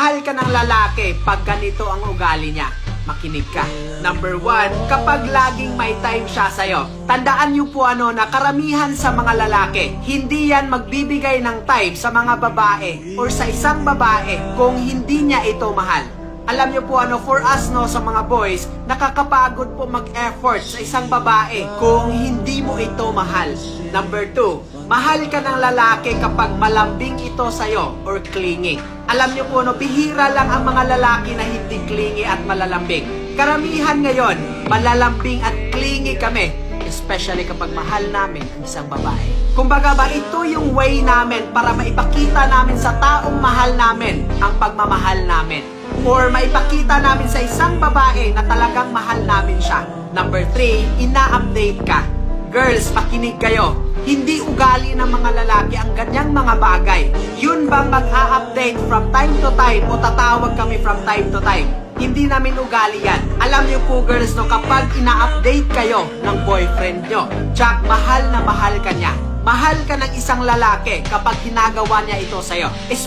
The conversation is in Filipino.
Mahal ka ng lalaki pag ganito ang ugali niya. Makinig ka. Number one, kapag laging may time siya sa'yo. Tandaan niyo po ano na karamihan sa mga lalaki, hindi yan magbibigay ng time sa mga babae or sa isang babae kung hindi niya ito mahal. Alam niyo po ano, for us no, sa mga boys, nakakapagod po mag-effort sa isang babae kung hindi mo ito mahal. Number two, mahal ka ng lalaki kapag malambing ito sa'yo or clingy. Alam niyo po no, bihira lang ang mga lalaki na hindi clingy at malalambing. Karamihan ngayon, malalambing at clingy kami especially kapag mahal namin ang isang babae. Kumbaga ba, ito yung way namin para maipakita namin sa taong mahal namin ang pagmamahal namin. Or maipakita namin sa isang babae na talagang mahal namin siya. Number three, ina-update ka. Girls, pakinig kayo. Hindi ugali ng mga lalaki ang ganyang mga bagay. Yun bang mag-a-update from time to time o tatawag kami from time to time? Hindi namin ugali yan. Alam niyo po girls, no, kapag ina-update kayo ng boyfriend nyo, tsak mahal na mahal ka niya. Mahal ka ng isang lalaki kapag ginagawa niya ito sa'yo. Es-